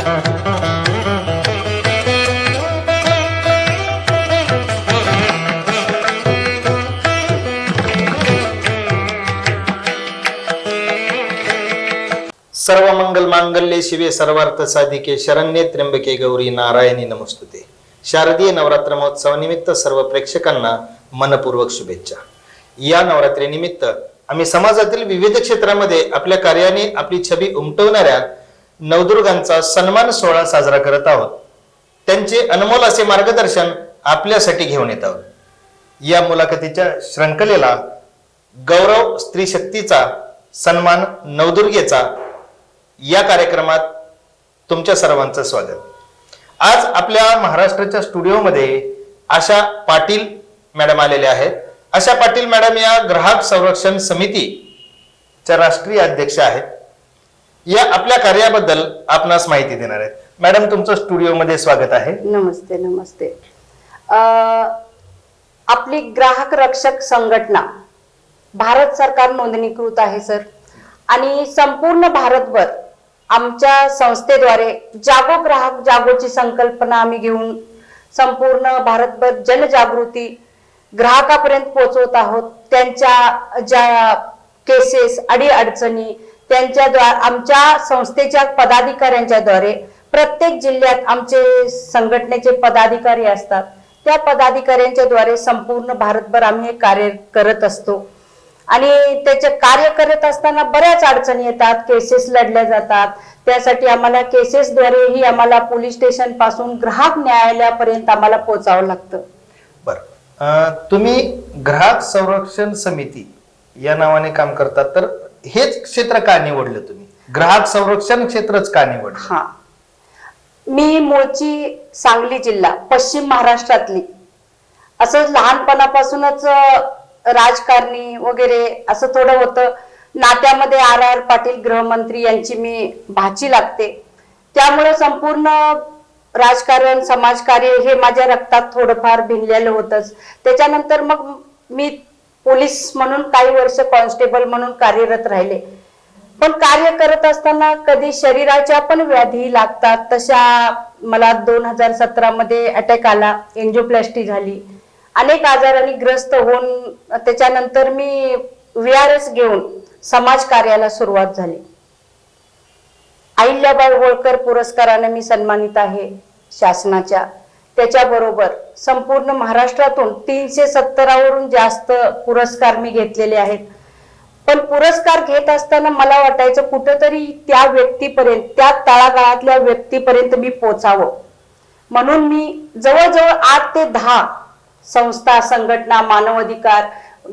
सर्व मंगल मांगल्ये शिवे सर्वार्थ साधिके शरण्ये त्र्यंबके गौरी नारायणी नमस्तुते. शारदीय नवरात्र महोत्सवानिमित्त सर्व प्रेक्षकांना मनपूर्वक शुभेच्छा. या नवरात्रीनिमित्त आम्ही समाजातील विविध क्षेत्रामध्ये आपल्या कार्याने आपली छबी उमटवणाऱ्या नवदुर्गांचा सन्मान सोहळा साजरा करत आहोत. त्यांचे अनमोल असे मार्गदर्शन आपल्यासाठी घेऊन येत आहोत. या मुलाखतीच्या श्रंखलेला गौरव स्त्री शक्तीचा सन्मान नवदुर्गेचा या कार्यक्रमात तुमच्या सर्वांचं स्वागत. आज आपल्या महाराष्ट्राच्या स्टुडिओमध्ये आशा पाटील मॅडम आलेल्या आहेत. आशा पाटील मॅडम या ग्राहक संरक्षण समितीच्या राष्ट्रीय अध्यक्ष आहेत. या आपल्या कार्याबद्दल आपणास माहिती देणार आहेत. मॅडम तुमचं स्टुडिओमध्ये स्वागत आहे. नमस्ते नमस्ते. आपली ग्राहक रक्षक संघटना भारत सरकार नोंदणीकृत आहे सर. आणि संपूर्ण भारतभर आमच्या संस्थेद्वारे जागो ग्राहक जागोची संकल्पना आम्ही घेऊन संपूर्ण भारतभर जनजागृती ग्राहकापर्यंत पोहोचवत आहोत. त्यांच्या ज्या केसेस अडी त्यांच्याद्वारे त्यांच्या आमच्या संस्थेच्या पदाधिकाऱ्यांच्याद्वारे प्रत्येक जिल्ह्यात आमचे संघटनेचे पदाधिकारी असतात. त्या पदाधिकाऱ्यांच्या द्वारे संपूर्ण भारतभर आम्ही हे कार्य करत असतो. आणि त्याचे कार्य करत असताना बऱ्याच अडचणी येतात केसेस लढल्या जातात. त्यासाठी आम्हाला केसेसद्वारेही आम्हाला पोलीस स्टेशनपासून ग्राहक न्यायालयापर्यंत आम्हाला पोहोचावं लागतं. बर. तुम्ही ग्राहक संरक्षण समिती या नावाने काम करतात तर हेच क्षेत्र का निवडलं तुम्ही? ग्राहक संरक्षण क्षेत्रच का निवडलं? हा. मी मूळची सांगली जिल्हा पश्चिम महाराष्ट्रातली. असं लहानपणापासूनच राजकारणी वगैरे असं थोडं होतं. नात्यामध्ये आर आर पाटील गृहमंत्री यांची मी भाची लागते. त्यामुळे संपूर्ण राजकारण समाजकार्य हे माझ्या रक्तात थोडंफार भिनलेलं होतंच. त्याच्यानंतर मग मी पोलीस म्हणून काही वर्ष कॉन्स्टेबल म्हणून कार्यरत राहिले. पण कार्य करत असताना कधी शरीराच्या पण व्याधी लागतात. तशा मला दोन हजार सतरा मध्ये अटॅक आला एन्जिओप्लास्टी झाली. अनेक आजारांनी ग्रस्त होऊन त्याच्यानंतर मी व्ही घेऊन समाज कार्याला सुरुवात झाली. अहिल्याबाई होळकर पुरस्काराने मी सन्मानित आहे शासनाच्या. त्याच्याबरोबर संपूर्ण महाराष्ट्रातून तीनशे सत्तरावरून जास्त पुरस्कार मी घेतलेले आहेत. पण पुरस्कार घेत असताना मला वाटायचं कुठंतरी त्या व्यक्तीपर्यंत त्या तळागाळातल्या व्यक्तीपर्यंत मी पोचावं. म्हणून मी जवळजवळ आठ ते दहा संस्था संघटना मानवाधिकार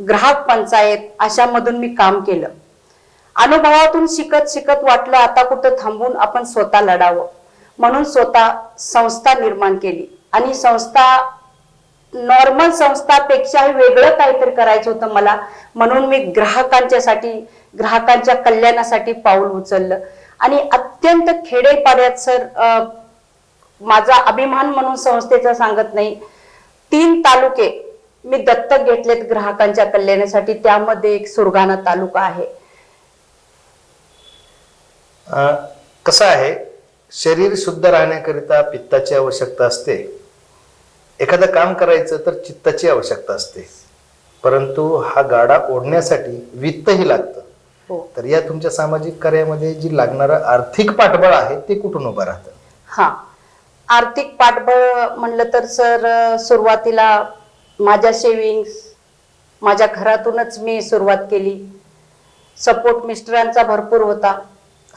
ग्राहक पंचायत अशामधून मी काम केलं. अनुभवातून शिकत शिकत वाटलं आता कुठं थांबून आपण स्वतः लढावं. म्हणून स्वतः संस्था निर्माण केली. आणि संस्था नॉर्मल संस्थापेक्षाही वेगळं काहीतरी करायचं होतं मला. म्हणून मी ग्राहकांच्यासाठी ग्राहकांच्या कल्याणासाठी पाऊल उचललं. आणि अत्यंत खेडेपाड्यात सर माझा अभिमान म्हणून संस्थेचा सांगत नाही. तीन तालुके मी दत्तक घेतलेत ग्राहकांच्या कल्याणासाठी. त्यामध्ये एक सुरगाणा तालुका आहे. कसं आहे? शरीर शुद्ध राहण्याकरिता पित्ताची आवश्यकता असते. एखादं काम करायचं तर चित्ताची आवश्यकता असते. परंतु हा गाडा ओढण्यासाठी वित्तही लागतं. हो. तर या तुमच्या सामाजिक कार्यामध्ये जी लागणारं आर्थिक पाठबळ आहे ते कुठून उभं राहतं? हा. आर्थिक पाठबळ म्हणलं तर सर सुरुवातीला माझ्या सेविंग्स माझ्या घरातूनच मी सुरुवात केली. सपोर्ट मिस्टरांचा भरपूर होता.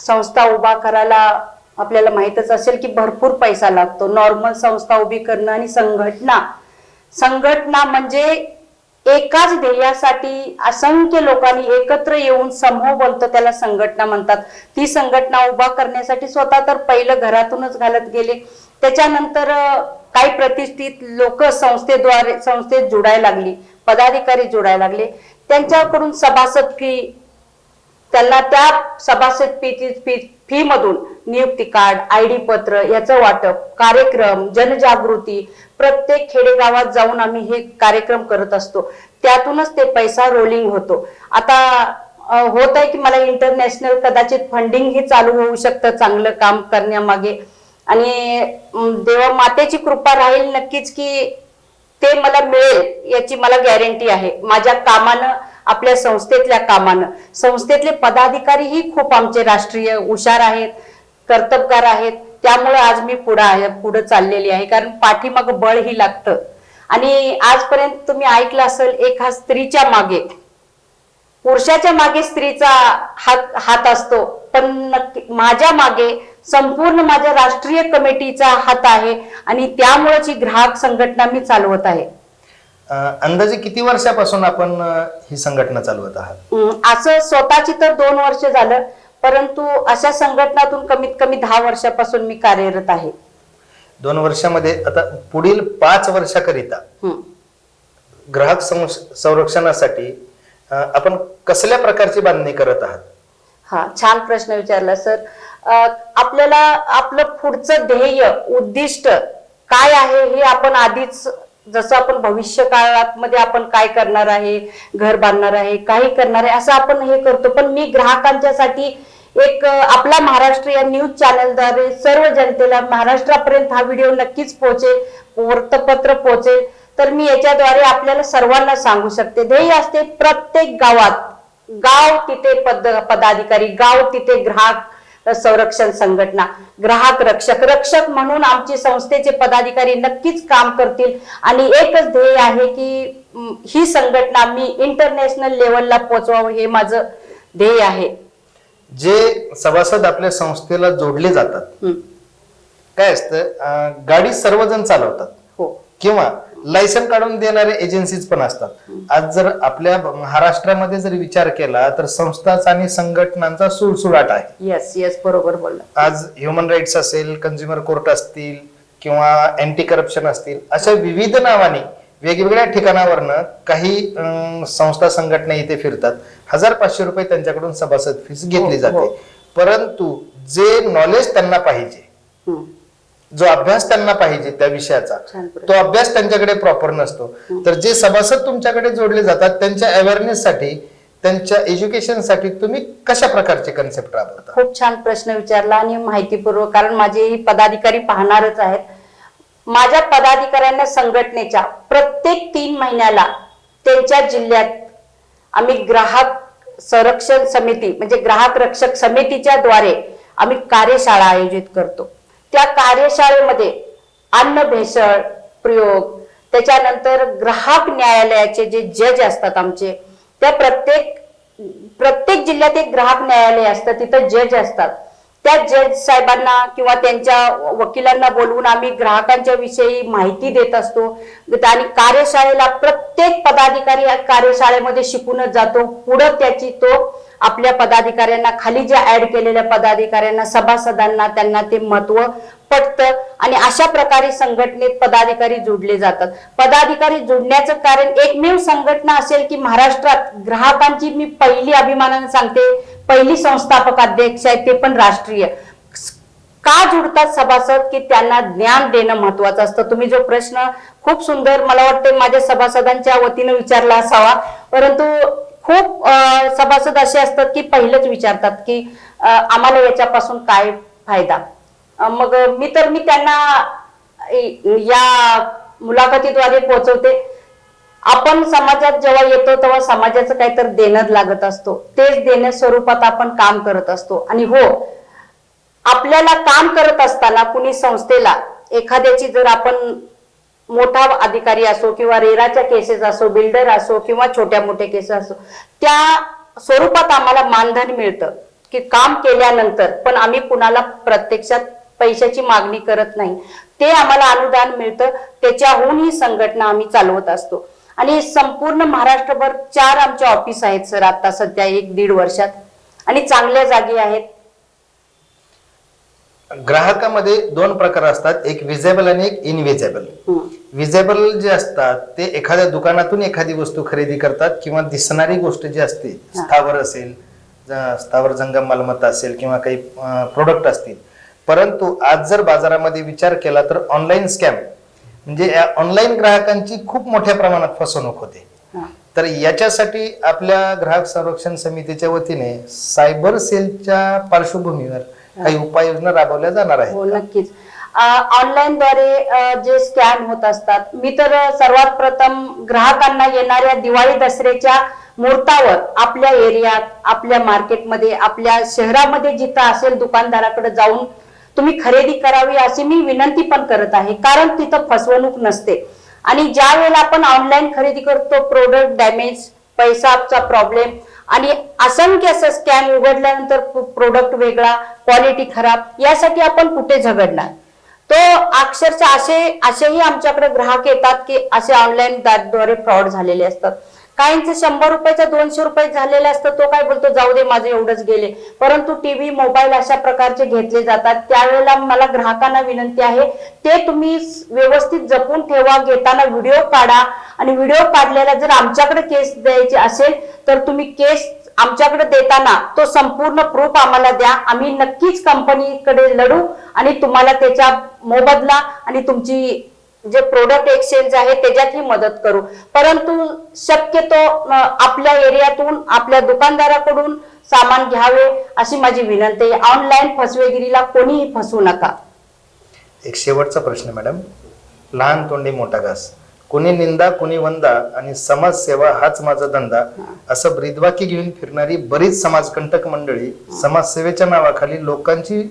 संस्था उभा करायला आपल्याला माहितच असेल की भरपूर पैसा लागतो. नॉर्मल संस्था उभी करणं आणि संघटना. संघटना म्हणजे एकाच ध्येयासाठी असंख्य लोकांनी एकत्र येऊन समूह बोलतो त्याला संघटना म्हणतात. ती संघटना उभा करण्यासाठी स्वतः तर पहिलं घरातूनच घालत गेले. त्याच्यानंतर काही प्रतिष्ठित लोक संस्थेद्वारे संस्थेत जोडायला लागली. पदाधिकारी जोडायला लागले. त्यांच्याकडून सभासद फी त्यांना त्या सभासद फी फी मधून नियुक्ती कार्ड आय डी पत्र याचं वाटप कार्यक्रम जनजागृती प्रत्येक खेडेगावात जाऊन आम्ही हे कार्यक्रम करत असतो. त्यातूनच ते पैसा रोलिंग होतो. आता होत आहे की मला इंटरनॅशनल कदाचित फंडिंग हे चालू होऊ शकतं चांगलं काम करण्यामागे. आणि देवा मातेची कृपा राहील नक्कीच की ते मला मिळेल याची मला गॅरंटी आहे. माझ्या कामानं आपल्या संस्थेतल्या कामानं. संस्थेतले पदाधिकारीही खूप आमचे राष्ट्रीय हुशार आहेत कर्तबगार आहेत. त्यामुळे आज मी पुढे आहे पुढे चाललेली आहे. कारण पाठीमाग बळ ही लागतं. आणि आजपर्यंत तुम्ही ऐकलं असेल एक हा स्त्रीच्या मागे. पुरुषाच्या मागे स्त्रीचा हात हात असतो. पण नक्की माझ्या मागे संपूर्ण माझ्या राष्ट्रीय कमिटीचा हात आहे. आणि त्यामुळेच ही ग्राहक संघटना मी चालवत आहे. अंदाजे किती वर्षापासून आपण ही संघटना चालवत आहात? असं स्वतःची तर दोन वर्ष झालं परंतु अशा संघटनातून कमीत कमी दहा वर्षापासून मी कार्यरत आहे. दोन वर्षामध्ये आता पुढील पाच वर्षाकरिता. ग्राहक संरक्षणासाठी आपण कसल्या प्रकारची बांधणी करत आहात? हा छान प्रश्न विचारला सर. आपल्याला आपलं पुढचं ध्येय उद्दिष्ट काय आहे हे आपण आधीच जसं आपण भविष्य काळात मध्ये आपण काय करणार आहे घर बांधणार आहे काही करणार आहे असं आपण हे करतो. पण मी ग्राहकांच्यासाठी एक आपला महाराष्ट्र या न्यूज चॅनलद्वारे सर्व जनतेला महाराष्ट्रापर्यंत हा व्हिडिओ नक्कीच पोहोचेल वृत्तपत्र पोहोचेल. तर मी याच्याद्वारे आपल्याला सर्वांना सांगू शकते. ध्येय असते प्रत्येक गावात गाव तिथे पद पदाधिकारी गाव तिथे ग्राहक संरक्षण संघटना ग्राहक रक्षक रक्षक म्हणून आमची संस्थेचे पदाधिकारी नक्कीच काम करतील. आणि एकच ध्येय आहे की ही संघटना मी इंटरनॅशनल लेवलला पोहोचवावं हे माझं ध्येय आहे. जे सभासद आपल्या संस्थेला जोडले जातात. काय असतं गाडी सर्वजण चालवतात. हो. किंवा लायसन काढून देणारे एजन्सीज पण असतात. आज जर आपल्या महाराष्ट्रामध्ये जर विचार केला तर संस्थाचा आणि संघटनांचा सुळसुळाट आहे. येस येस बरोबर बोलला. आज ह्युमन राईट्स असेल कन्झ्युमर कोर्ट असतील किंवा अँटी करप्शन असतील अशा विविध नावाने वेगवेगळ्या ठिकाणावरनं काही संस्था संघटना इथे फिरतात. हजार पाचशे रुपये त्यांच्याकडून सभासद फीस घेतली हो, जाते. हो. परंतु जे नॉलेज त्यांना पाहिजे. जो अभ्यास त्यांना पाहिजे त्या विषयाचा. तो अभ्यास त्यांच्याकडे प्रॉपर नसतो. तर जे सभासद तुमच्याकडे जोडले जातात त्यांच्या अवेअरनेस साठी त्यांच्या एज्युकेशनसाठी तुम्ही कशा प्रकारचे कन्सेप्ट राबवता? खूप छान प्रश्न विचारला आणि माहितीपूर्वक कारण माझे पदाधिकारी पाहणारच आहेत. माझ्या पदाधिकाऱ्यांना संघटनेच्या प्रत्येक तीन महिन्याला त्यांच्या जिल्ह्यात आम्ही ग्राहक संरक्षण समिती म्हणजे ग्राहक रक्षक समितीच्या द्वारे आम्ही कार्यशाळा आयोजित करतो. त्या कार्यशाळेमध्ये अन्न भेसळ प्रयोग त्याच्यानंतर ग्राहक न्यायालयाचे जे जज असतात आमचे त्या प्रत्येक प्रत्येक जिल्ह्यात एक ग्राहक न्यायालय असतं तिथं जज असतात. त्या जज साहेबांना किंवा त्यांच्या वकिलांना बोलवून आम्ही ग्राहकांच्या विषयी माहिती देत असतो. आणि कार्यशाळेला प्रत्येक पदाधिकारी या कार्यशाळेमध्ये शिकूनच जातो. पुढं त्याची तो आपल्या पदाधिकाऱ्यांना खाली जे ऍड केलेल्या पदाधिकाऱ्यांना सभासदांना त्यांना ते महत्त्व पटतं. आणि अशा प्रकारे संघटनेत पदाधिकारी जोडले जातात. पदाधिकारी जोडण्याचं कारण एकमेव संघटना असेल की महाराष्ट्रात ग्राहकांची मी पहिली अभिमानानं सांगते पहिली संस्थापक अध्यक्ष आहे ते पण राष्ट्रीय. का जुडतात सभासद? की त्यांना ज्ञान देणं महत्वाचं असतं. तुम्ही जो प्रश्न खूप सुंदर मला वाटते माझ्या सभासदांच्या वतीनं विचारला असावा. परंतु खूप सभासद असे असतात की पहिलंच विचारतात की आम्हाला याच्यापासून काय फायदा? मग मी तर मी त्यांना या मुलाखतीद्वारे पोहोचवते आपण समाजात जेव्हा येतो तेव्हा समाजाचं काहीतरी देणं लागत असतो. तेच देण्या स्वरूपात आपण काम करत असतो. आणि हो आपल्याला काम करत असताना कुणी संस्थेला एखाद्याची जर आपण मोठा अधिकारी असो किंवा रेराच्या केसेस असो बिल्डर असो किंवा छोट्या मोठ्या केसेस असो त्या स्वरूपात आम्हाला मानधन मिळतं की काम केल्यानंतर. पण आम्ही कुणाला प्रत्यक्षात पैशाची मागणी करत नाही. ते आम्हाला अनुदान मिळतं. त्याच्याहून ही संघटना आम्ही चालवत असतो. आणि संपूर्ण महाराष्ट्रभर चार आमचे ऑफिस आहेत सर आता सध्या एक दीड वर्षात. आणि चांगल्या जागी आहेत. ग्राहकामध्ये दोन प्रकार असतात. एक विजेबल आणि एक इनविजेबल. विजेबल जे असतात ते एखाद्या दुकानातून एखादी वस्तू खरेदी करतात किंवा दिसणारी गोष्ट जी असते. स्थावर असेल स्थावर जंगम मालमत्ता असेल किंवा काही प्रोडक्ट असतील. परंतु आज जर बाजारामध्ये विचार केला तर ऑनलाईन स्कॅम म्हणजे ऑनलाईन ग्राहकांची खूप मोठ्या प्रमाणात फसवणूक होते. हा. तर याच्यासाठी आपल्या ग्राहक संरक्षण समितीच्या वतीने सायबर सेलच्या पार्श्वभूमीवर काही उपाययोजना राबवल्या जाणार हो आहेत नक्कीच. ऑनलाईन द्वारे जे स्कॅम होत असतात मी तर सर्वात प्रथम ग्राहकांना येणाऱ्या दिवाळी दसऱ्याच्या मुहूर्तावर आपल्या एरियात आपल्या मार्केटमध्ये आपल्या शहरामध्ये जिथं असेल दुकानदाराकडे जाऊन तुम्ही खरेदी करावी अशी मी विनंती पण करत आहे. कारण तिथं फसवणूक नसते. आणि ज्या वेळेला आपण ऑनलाईन खरेदी करतो प्रोडक्ट डॅमेज पैसाचा प्रॉब्लेम आणि असंख्य असं स्कॅम उघडल्यानंतर प्रोडक्ट वेगळा क्वालिटी खराब यासाठी आपण कुठे झगडणार? तो अक्षरशः असे असेही आमच्याकडे ग्राहक येतात की असे ऑनलाईन द्वारे फ्रॉड झालेले असतात. काहींचे शंभर रुपयाचा दोनशे रुपये झालेले असतं तो काय बोलतो जाऊ दे माझे एवढंच गेले. परंतु टीव्ही मोबाईल अशा प्रकारचे घेतले जातात. त्यावेळेला मला ग्राहकांना विनंती आहे ते तुम्ही व्यवस्थित जपून ठेवा घेताना व्हिडिओ काढा. आणि व्हिडिओ काढलेला जर आमच्याकडे केस द्यायची असेल तर तुम्ही केस आमच्याकडे देताना तो संपूर्ण प्रूफ आम्हाला द्या. आम्ही नक्कीच कंपनीकडे लढू आणि तुम्हाला त्याच्या मोबदला आणि तुमची जे प्रोडक्ट एक्सचेंज आहे त्याच्यातही मदत करू. परंतु शक्यतो आपल्या एरियातून आपल्या दुकानदाराकडून सामान घ्यावे अशी माझी विनंती आहे. ऑनलाईन फसवेगिरीला कोणीही फसवू नका. एक शेवटचा प्रश्न मॅडम लहान तोंडी मोठा घास. कुणी निंदा कुणी वंदा आणि समाजसेवा हाच माझा धंदा. असं ब्रीदवाक्य घेऊन फिरणारी बरीच समाजकंटक मंडळी समाजसेवेच्या नावाखाली लोकांची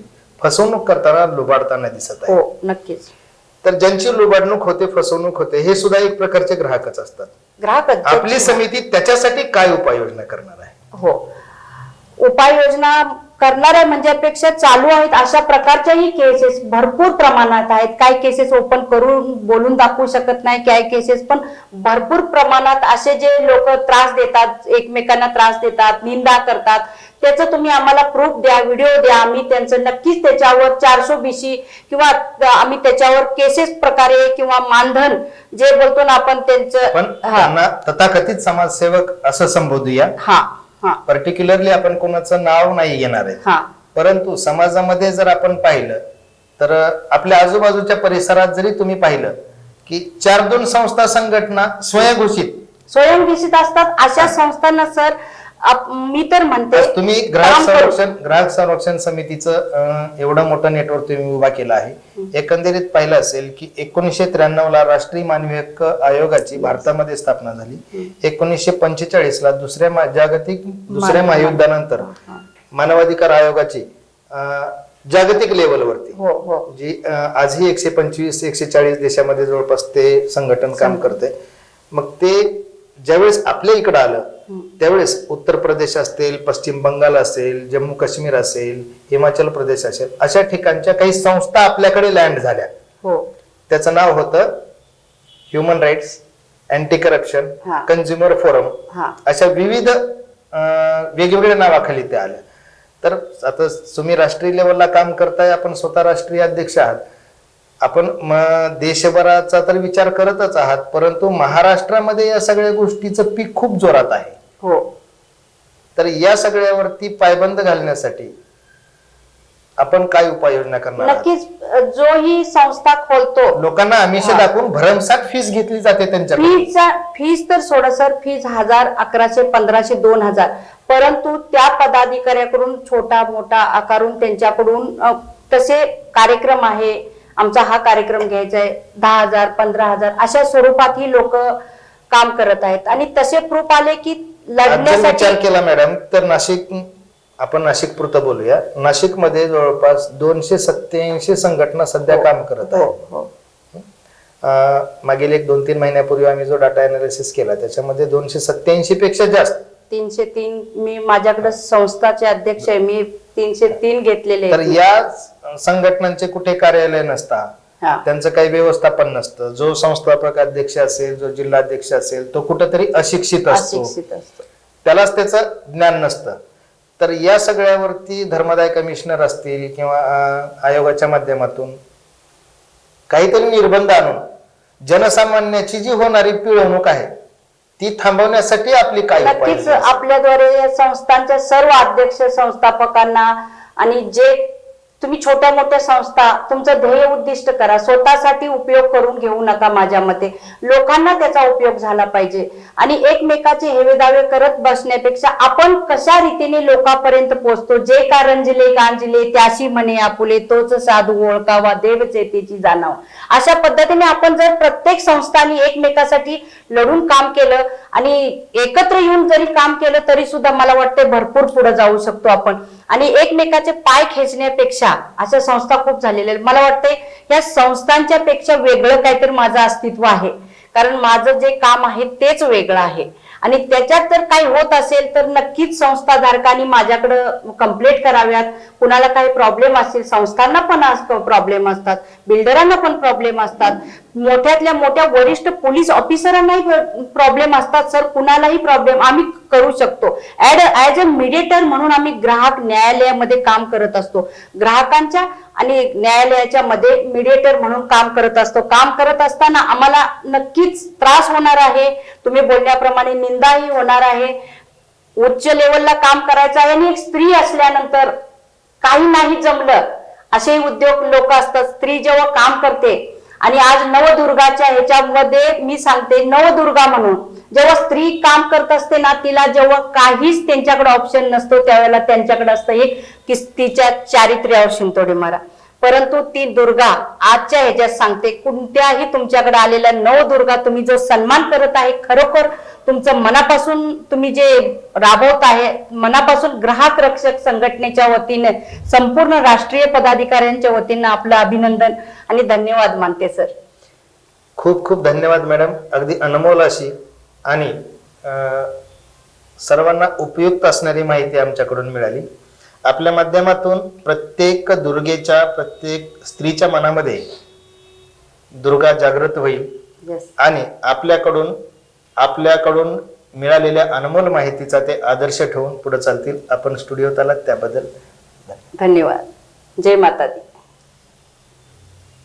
फसवणूक करताना लुबाडताना दिसत आहे हो नक्कीच. तर ज्यांची लुबाडणूक होते फसवणूक होते हे सुद्धा एक प्रकारचे ग्राहकच असतात. ग्राहक आपली समिती त्याच्यासाठी काय उपाययोजना करणार आहे? हो. उपाययोजना करणाऱ्या म्हणजेपेक्षा चालू आहेत अशा प्रकारच्याही केसेस भरपूर प्रमाणात आहेत. काही केसेस ओपन करून बोलून दाखवू शकत नाही काही केसेस पण भरपूर प्रमाणात असे जे लोक त्रास देतात एकमेकांना त्रास देतात निंदा करतात त्याचं तुम्ही आम्हाला प्रूफ द्या व्हिडिओ द्या. आम्ही त्यांचं नक्कीच त्याच्यावर चारशे बीसी किंवा आम्ही त्याच्यावर केसेस प्रकारे किंवा मानधन जे बोलतो ना आपण त्यांचं हा. तथाकथित समाजसेवक असं संबोधूया. हा हा. पर्टिक्युलरली आपण कोणाचं नाव नाही घेणार आहे. हा. परंतु समाजामध्ये जर आपण पाहिलं तर आपल्या आजूबाजूच्या परिसरात जरी तुम्ही पाहिलं की चार दोन संस्था संघटना स्वयंघोषित. स्वयंघोषित असतात. अशा संस्थांना सर मी तर म्हणते तुम्ही ग्राहक. संरक्षण ग्राहक संरक्षण समितीचं एवढं मोठं नेटवर्क तुम्ही उभा केलं आहे. एकंदरीत पाहिलं असेल की एकोणीसशे त्र्याण्णव ला राष्ट्रीय मानवी हक्क आयोगाची भारतामध्ये स्थापना झाली. एकोणीसशे पंचेचाळीस ला दुसऱ्या जागतिक दुसऱ्या महायुद्धानंतर. मानवाधिकार आयोगाची जागतिक लेवलवरती हो हो. जी आजही एकशे पंचवीस एकशे चाळीस देशामध्ये जवळपास ते संघटन काम करते मग ते ज्यावेळेस आपल्या इकडं आलं त्यावेळेस उत्तर प्रदेश असेल पश्चिम बंगाल असेल जम्मू काश्मीर असेल हिमाचल प्रदेश असेल अशा ठिकाणच्या काही संस्था आपल्याकडे लँड झाल्या. हो. त्याचं नाव होतं human rights anti corruption. Consumer forum अशा विविध वेगवेगळ्या नावाखाली ते आल्या तर आता तुम्ही राष्ट्रीय लेवलला काम करताय आपण स्वतः राष्ट्रीय अध्यक्ष आहात. आपण देशभराचा तर विचार करतच आहात परंतु महाराष्ट्रामध्ये या सगळ्या गोष्टीचं पीक खूप जोरात आहे. हो. तर या सगळ्यावरती पायबंद घालण्यासाठी आपण काय उपाययोजना करणार आहात? नक्कीच जो ही संस्था खोलतो. लोकांना आमिष. दाखवून भरमसाठ फीस घेतली जाते त्यांच्याकडून. फीजचा फीज तर सोडा सर फीज हजार अकराशे पंधराशे दोन हजार. परंतु त्या पदाधिकाऱ्याकडून छोटा मोठा आकारून त्यांच्याकडून अ, तसे कार्यक्रम आहे. आमचा हा कार्यक्रम घ्यायचा आहे. दहा हजार पंधरा हजार अशा स्वरूपात ही लोक काम करत आहेत आणि तसे प्रूफ आले की जर विचार लढण्यासाठी केला मॅडम तर नाशिक आपण नाशिक पुरतं बोलूया नाशिकमध्ये जवळपास दोनशे सत्याऐंशी संघटना सध्या हो. काम करत हो आहेत हो अं, मागील एक दोन तीन महिन्यापूर्वी आम्ही जो डाटा अनालिसिस केला त्याच्यामध्ये दोनशे सत्याऐंशी पेक्षा जास्त तीनशे तीन मी माझ्याकडे संस्थाचे अध्यक्ष आहे मी तीनशे तीन घेतलेले तर. या संघटनांचे कुठे कार्यालय नसता हा. त्यांचं काही व्यवस्थापन नसतं. जो संस्थापक अध्यक्ष असेल जो जिल्हाध्यक्ष असेल तो कुठेतरी अशिक्षित असतो. त्यालाच त्याचं ज्ञान नसतं. तर या सगळ्यावरती धर्मदाय कमिशनर असतील किंवा आयोगाच्या माध्यमातून काहीतरी निर्बंध आणून जनसामान्याची जी होणारी पिळवणूक आहे ती थांबवण्यासाठी आपली काय नक्कीच? आपल्याद्वारे या संस्थांच्या सर्व अध्यक्ष संस्थापकांना आणि जे तुम्ही छोट्या मोठ्या संस्था तुमचं ध्येय उद्दिष्ट करा. स्वतःसाठी उपयोग करून घेऊ नका माझ्या मते. लोकांना त्याचा उपयोग झाला पाहिजे. आणि एकमेकाचे हेवेदावे करत बसण्यापेक्षा आपण कशा रीतीने लोकांपर्यंत पोहोचतो? जे कारंजिले रंजले त्याशी म्हणे आपुले तोच साधू ओळखावा देव चेतेची जाणाव. अशा पद्धतीने आपण जर प्रत्येक संस्थांनी एकमेकासाठी लढून काम केलं आणि एकत्र येऊन जरी काम केलं तरी सुद्धा मला वाटते भरपूर पुढे जाऊ शकतो आपण. आणि एकमेकाचे पाय खेचण्यापेक्षा अशा संस्था खूप झालेल्या आहेत. मला वाटतंय या संस्थांच्या पेक्षा वेगळं काहीतरी माझं अस्तित्व आहे. कारण माझं जे काम आहे तेच वेगळं आहे. आणि त्याच्यात जर काही होत असेल तर नक्कीच संस्थाधारकांनी माझ्याकडं कंप्लेंट कराव्यात. कुणाला काही प्रॉब्लेम असेल संस्थांना पण प्रॉब्लेम असतात. बिल्डरांना पण प्रॉब्लेम असतात. मोठ्यातल्या मोठ्या वरिष्ठ पोलीस ऑफिसरांनाही प्रॉब्लेम असतात सर. कुणालाही प्रॉब्लेम आम्ही करू शकतो. ऍड ऍज अ मिडिएटर म्हणून आम्ही ग्राहक न्यायालयामध्ये काम करत असतो. ग्राहकांच्या आणि न्यायालयाच्या मध्ये मिडिएटर म्हणून काम करत असतो. काम करत असताना आम्हाला नक्कीच त्रास होणार आहे. तुम्ही बोलण्याप्रमाणे निंदाही होणार आहे. उच्च लेवलला काम करायचं आहे आणि एक स्त्री असल्यानंतर काही नाही जमलं. असेही उद्योग लोक असतात. स्त्री जेव्हा काम करते आणि आज नवदुर्गाच्या ह्याच्यामध्ये मी सांगते नवदुर्गा म्हणून. जेव्हा स्त्री काम करत असते ना तिला जेव्हा काहीच त्यांच्याकडे ऑप्शन नसतो त्यावेळेला त्यांच्याकडे असतं हे की तिच्या चारित्र्यावर शिंतोडे मारा. परंतु ती दुर्गा आजच्या ह्याच्यात सांगते कोणत्याही तुमच्याकडे आलेल्या नवदुर्गा तुम्ही जो सन्मान करत आहे खरोखर तुमचं मनापासून तुम्ही जे राबवत आहे मनापासून ग्राहक रक्षक संघटनेच्या वतीने संपूर्ण राष्ट्रीय पदाधिकाऱ्यांच्या वतीनं आपलं अभिनंदन आणि धन्यवाद मानते सर. खूप खूप धन्यवाद मॅडम. अगदी अनमोल अशी आणि सर्वांना उपयुक्त असणारी माहिती आमच्याकडून मिळाली. आपल्या माध्यमातून प्रत्येक दुर्गेच्या प्रत्येक स्त्रीच्या मनामध्ये दुर्गा जागृत होईल आणि आपल्याकडून आपल्याकडून मिळालेल्या अनमोल माहितीचा ते आदर्श ठेवून पुढे चालतील. आपण स्टुडिओत आलात त्याबद्दल धन्यवाद. जय माता दी